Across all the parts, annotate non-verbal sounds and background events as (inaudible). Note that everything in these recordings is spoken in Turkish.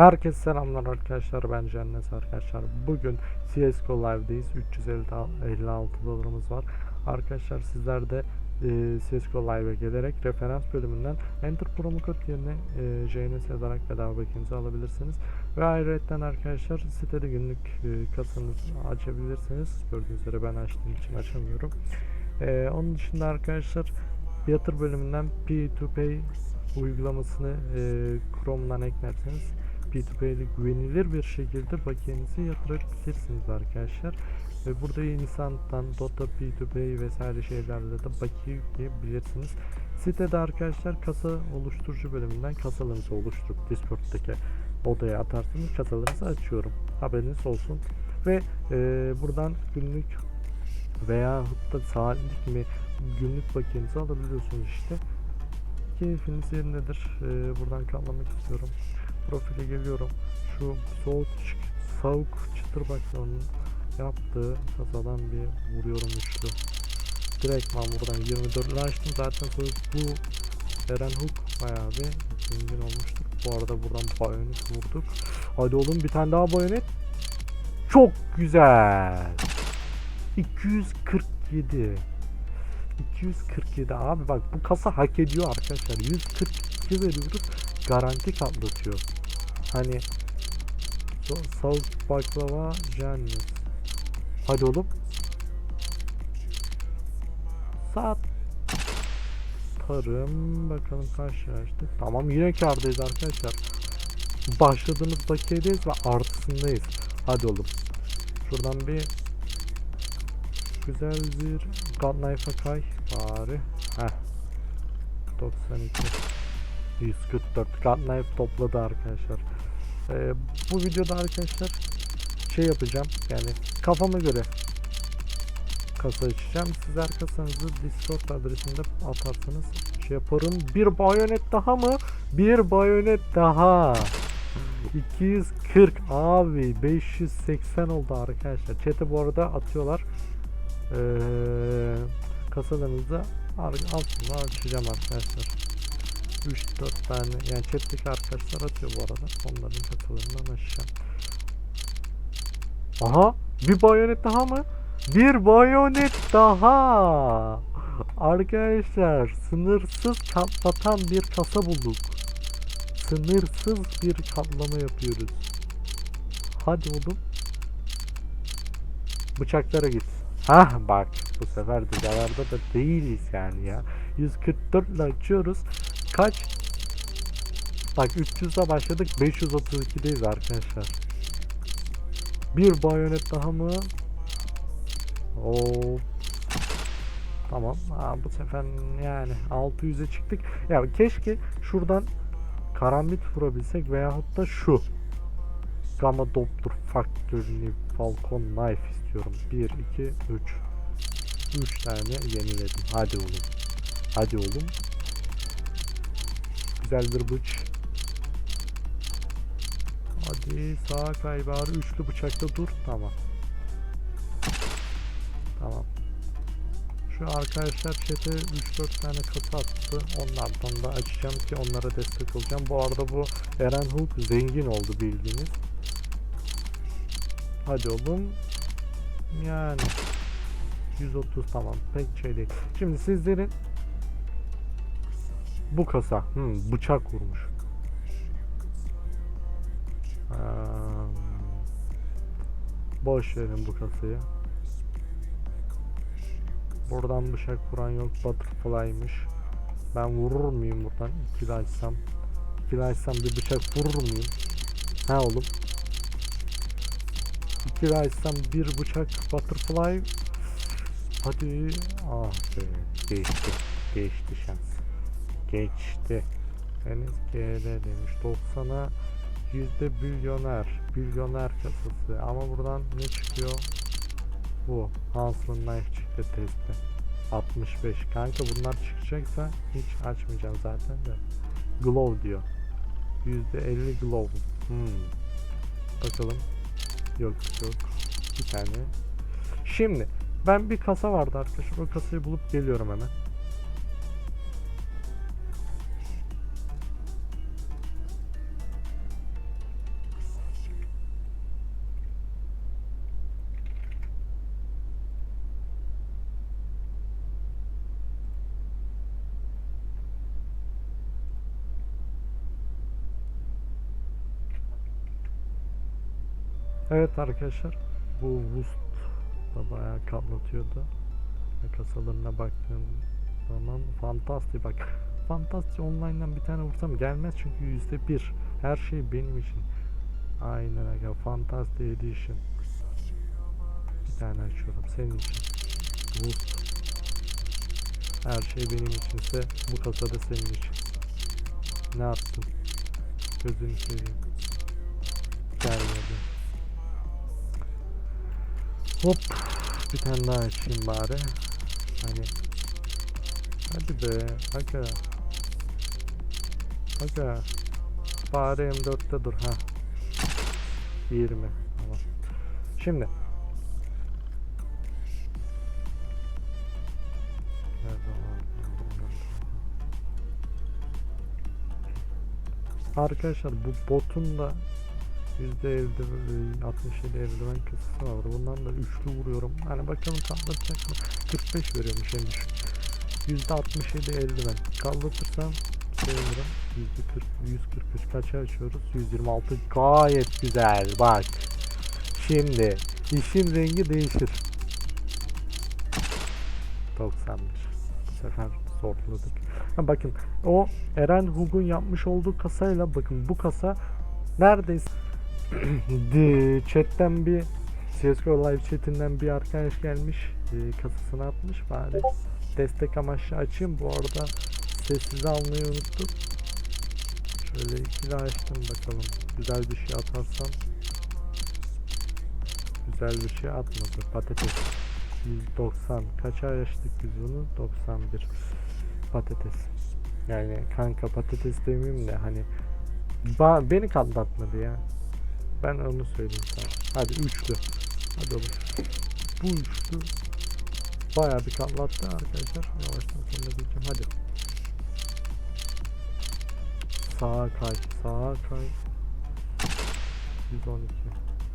Herkese selamlar arkadaşlar. Ben Cennet arkadaşlar. Bugün CSGO Live'deyiz. 356 dolarımız var. Arkadaşlar sizler de e, CSGO Live'e gelerek referans bölümünden Enter promo kod yerine e, JNS yazarak bedava bakiyenizi alabilirsiniz. Ve ayrıca arkadaşlar sitede günlük e, kasanızı açabilirsiniz. Gördüğünüz üzere ben açtığım için açamıyorum. E, onun dışında arkadaşlar yatır bölümünden P2Pay uygulamasını e, Chrome'dan eklerseniz P2P'li güvenilir bir şekilde bakiyenizi yatırabilirsiniz arkadaşlar. Ve burada insandan Dota P2P vesaire şeylerle de bakiye yükleyebilirsiniz. Sitede arkadaşlar kasa oluşturucu bölümünden kasalarınızı oluşturup Discord'daki odaya atarsanız kasalarınızı açıyorum. Haberiniz olsun. Ve e, buradan günlük veya da saatlik mi günlük bakiyenizi alabiliyorsunuz işte. Keyfiniz yerindedir. E, buradan katlamak istiyorum profile geliyorum. Şu soğuk soğuk çıtır baklavanın yaptığı kasadan bir vuruyorum üçlü. Direkt ben buradan 24 açtım. Zaten soğuk bu Eren Hook bayağı bir zengin olmuştur. Bu arada buradan bayonet vurduk. Hadi oğlum bir tane daha bayonet. Çok güzel. 247. 247 abi bak bu kasa hak ediyor arkadaşlar. 142 veriyoruz garanti katlatıyor. Hani so- soğuk baklava cennet. Hadi oğlum. Saat tarım bakalım kaç yaştı. Tamam yine kardayız arkadaşlar. Başladığımız bakiyedeyiz ve artısındayız. Hadi oğlum. Şuradan bir güzel bir Godknife'a kay bari. Heh. 92 144 Godknife topladı arkadaşlar. Ee, bu videoda arkadaşlar şey yapacağım yani kafama göre kasa açacağım. Sizler kasanızı Discord adresinde atarsanız şey yaparım. Bir bayonet daha mı? Bir bayonet daha. 240 abi 580 oldu arkadaşlar. Chat'e bu arada atıyorlar. Ee, kasalarınızı altına açacağım arkadaşlar. 3-4 tane yani chat'teki arkadaşlar atıyor bu arada. Onların kasalarından açacağım. Aha bir bayonet daha mı? Bir bayonet daha. Arkadaşlar sınırsız katlatan bir kasa bulduk. Sınırsız bir katlama yapıyoruz. Hadi oğlum. Bıçaklara git. Hah bak bu sefer de zararda da değiliz yani ya. 144 ile açıyoruz. Kaç? Bak 300'de başladık 532'deyiz arkadaşlar. Bir bayonet daha mı? Oo. Tamam. Aa, bu sefer yani 600'e çıktık. Ya keşke şuradan karambit vurabilsek veyahut da şu. Gamma Doppler Faktörünü Falcon Knife istiyorum. 1, 2, 3. 3 tane yeniledim. Hadi oğlum. Hadi oğlum. Güzel bir bıç. Hadi sağa kay bari. Üçlü bıçakta dur. Tamam. Tamam. Şu arkadaşlar chat'e 3-4 tane kasa attı. Onlardan da açacağım ki onlara destek olacağım. Bu arada bu Eren Hulk zengin oldu bildiğiniz. Hadi oğlum. Yani 130 tamam pek şey değil. Şimdi sizlerin bu kasa hmm, bıçak vurmuş. Eee, boş verin bu kasayı. Buradan bıçak vuran yok. Butterfly'mış. Ben vurur muyum buradan? İkili açsam. İkili açsam bir bıçak vurur muyum? Ha oğlum. İkili açsam bir bıçak butterfly. Hadi. Ah be. Geçti. Geçti şans. Geçti. Henüz GL demiş. 90'a yüzde milyoner. Milyoner kasası. Ama buradan ne çıkıyor? Bu. Hansel Knife çıktı testte. 65. Kanka bunlar çıkacaksa hiç açmayacağım zaten de. Glove diyor. %50 glove. Hmm. Bakalım. Yok yok. Bir tane. Şimdi ben bir kasa vardı arkadaşlar. O kasayı bulup geliyorum hemen. Evet arkadaşlar bu Wust da bayağı katlatıyordu. Ve kasalarına baktığım zaman Fantastik bak. (laughs) Fantastik online'dan bir tane vursam gelmez çünkü yüzde bir. Her şey benim için. Aynen aga Fantastic Edition. Bir tane açıyorum senin için. Wust. Her şey benim içinse bu kasada senin için. Ne yaptın? Gözünü seveyim. Gelmedi. Hop. Bir tane daha açayım bari. Hani. Hadi be. Aga. Aga. Bari M4'te dur ha. 20. Tamam. Şimdi. Arkadaşlar bu botun da %50 67 eldiven kısısı var. Bundan da üçlü vuruyorum. Hani bakalım kaldıracak mı? 45 veriyormuş en düşük. %67 eldiven. Kaldırtırsam sevinirim. %40, 143 kaça açıyoruz? 126 gayet güzel bak. Şimdi işin rengi değişir. 91. Bu sefer zorladık. Ha bakın o Eren Hug'un yapmış olduğu kasayla bakın bu kasa neredeyse (clears throat) chatten bir CSGO live chatinden bir arkadaş gelmiş e, kasasını atmış. Bari destek amaçlı açayım. Bu arada sessize almayı unuttum. Şöyle ikili açtım bakalım. Güzel bir şey atarsam. Güzel bir şey atmadı. Patates. 190 kaça açtık biz bunu? 91 patates. Yani kanka patates demeyeyim de hani beni katlatmadı ya ben onu söyleyeyim sana. Hadi üçlü. Hadi oğlum. Bu üçlü bayağı bir katlattı arkadaşlar. Yavaştan sonuna diyeceğim. Hadi. Sağa kay. Sağa kay. 112.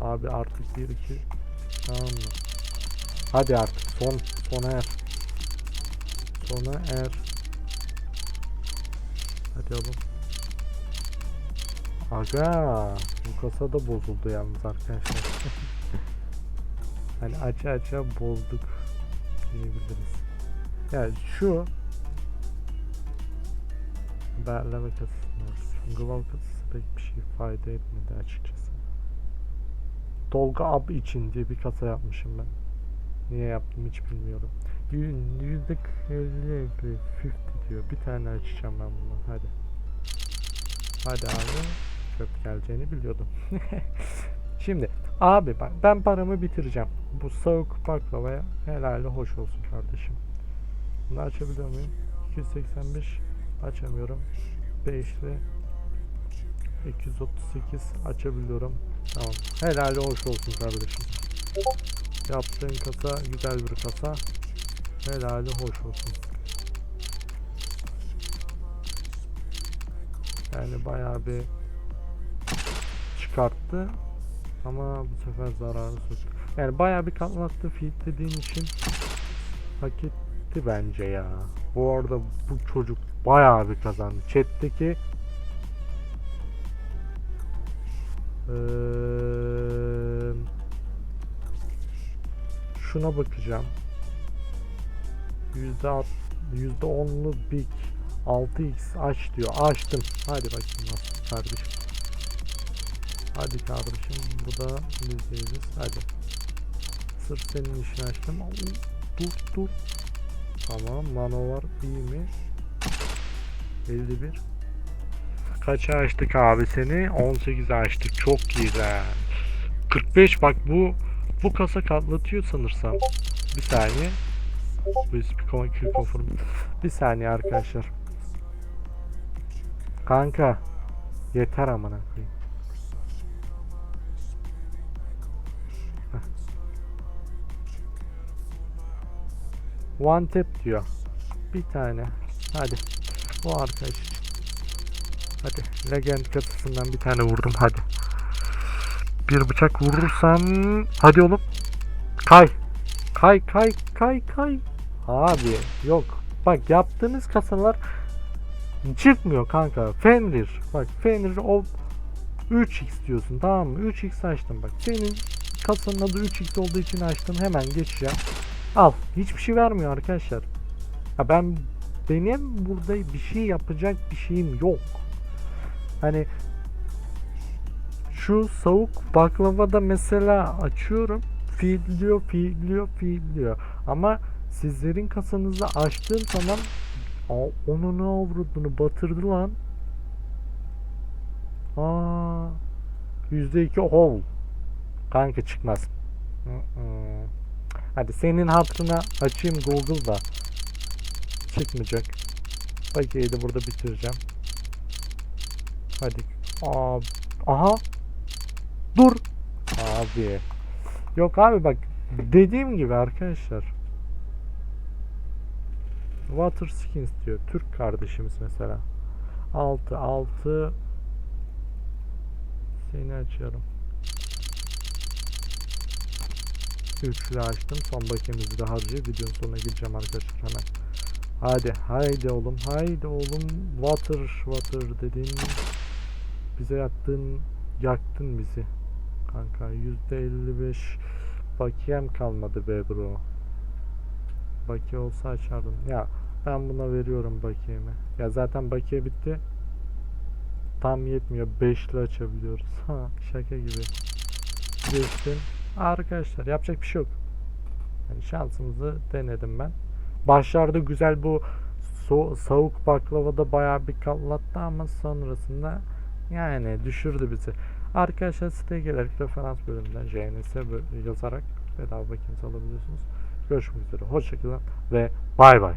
Abi artık 1 2 tamam mı? Hadi artık son sona er. Sona er. Hadi oğlum. Aga bu kasa da bozuldu yalnız arkadaşlar. (laughs) hani aça aça bozduk diyebiliriz. Yani şu Berleme kasasını. Glove kasası pek bir şey fayda etmedi açıkçası. Tolga Ab için diye bir kasa yapmışım ben. Niye yaptım hiç bilmiyorum. Yü- Yüzde 50 50 diyor. Bir tane açacağım ben bunu. Hadi. Hadi abi çöp geleceğini biliyordum. (laughs) Şimdi abi bak ben paramı bitireceğim. Bu soğuk baklavaya helali hoş olsun kardeşim. Bunu açabiliyor muyum? 285 açamıyorum. 5'li 238 açabiliyorum. Tamam. Helali hoş olsun kardeşim. Yaptığın kasa güzel bir kasa. Helali hoş olsun. Yani bayağı bir çıkarttı ama bu sefer zararı soktu. Yani bayağı bir katlattı feed dediğin için hak etti bence ya. Bu arada bu çocuk bayağı bir kazandı. Chat'teki Eee, şuna bakacağım. Yüzde alt- yüzde onlu big 6x aç diyor. Açtım. Hadi bakayım nasıl kardeşim. Hadi kardeşim bu da bizdeyiz. Hadi. Sırf senin işini açtım. Dur dur. Tamam nano var iyi mi? 51. Kaça açtık abi seni? 18 açtık. Çok güzel. 45 bak bu bu kasa katlatıyor sanırsam. Bir saniye. Bir konform. Bir saniye arkadaşlar. Kanka yeter amına koyayım. One tap diyor. Bir tane. Hadi. Bu arkadaş. Hadi. Legend kasasından bir tane vurdum. Hadi. Bir bıçak vurursam. Hadi oğlum. Kay. Kay kay kay kay. Abi yok. Bak yaptığınız kasalar çıkmıyor kanka. Fenrir. Bak Fenrir o 3x diyorsun tamam mı? 3x açtım bak. Senin kasanın adı 3x olduğu için açtım. Hemen geçeceğim. Al. Hiçbir şey vermiyor arkadaşlar. Ha ben benim burada bir şey yapacak bir şeyim yok. Hani şu soğuk baklavada mesela açıyorum. Feedliyor, feedliyor, feedliyor. Ama sizlerin kasanızı açtığım zaman onu ne avradını batırdı lan. Aa, %2 hol. Kanka çıkmaz. Mm-mm. Hadi senin hatırına açayım Google'da. Çıkmayacak. Bakiyeyi de burada bitireceğim. Hadi. Aa, aha. Dur. Abi. Yok abi bak. Dediğim gibi arkadaşlar. Water Skins diyor. Türk kardeşimiz mesela. 6 6 Seni açıyorum. Üçlü açtım. Son bakiyemizi de harcayıp videonun sonuna gireceğim arkadaşlar hemen. Hadi haydi oğlum haydi oğlum. Water water dedin. Bize yaktın yaktın bizi. Kanka %55 bakiyem kalmadı be bro. Bakiye olsa açardım. Ya ben buna veriyorum bakiyemi. Ya zaten bakiye bitti. Tam yetmiyor. 5'li açabiliyoruz. (laughs) Ha şaka gibi. Geçtim arkadaşlar yapacak bir şey yok yani şansımızı denedim ben başlarda güzel bu so soğuk baklavada bayağı bir kallattı ama sonrasında yani düşürdü bizi. Arkadaşlar siteye gelerek referans bölümünden JNS yazarak bedava bakiyenizi alabiliyorsunuz. Görüşmek üzere. Hoşçakalın ve bay bay.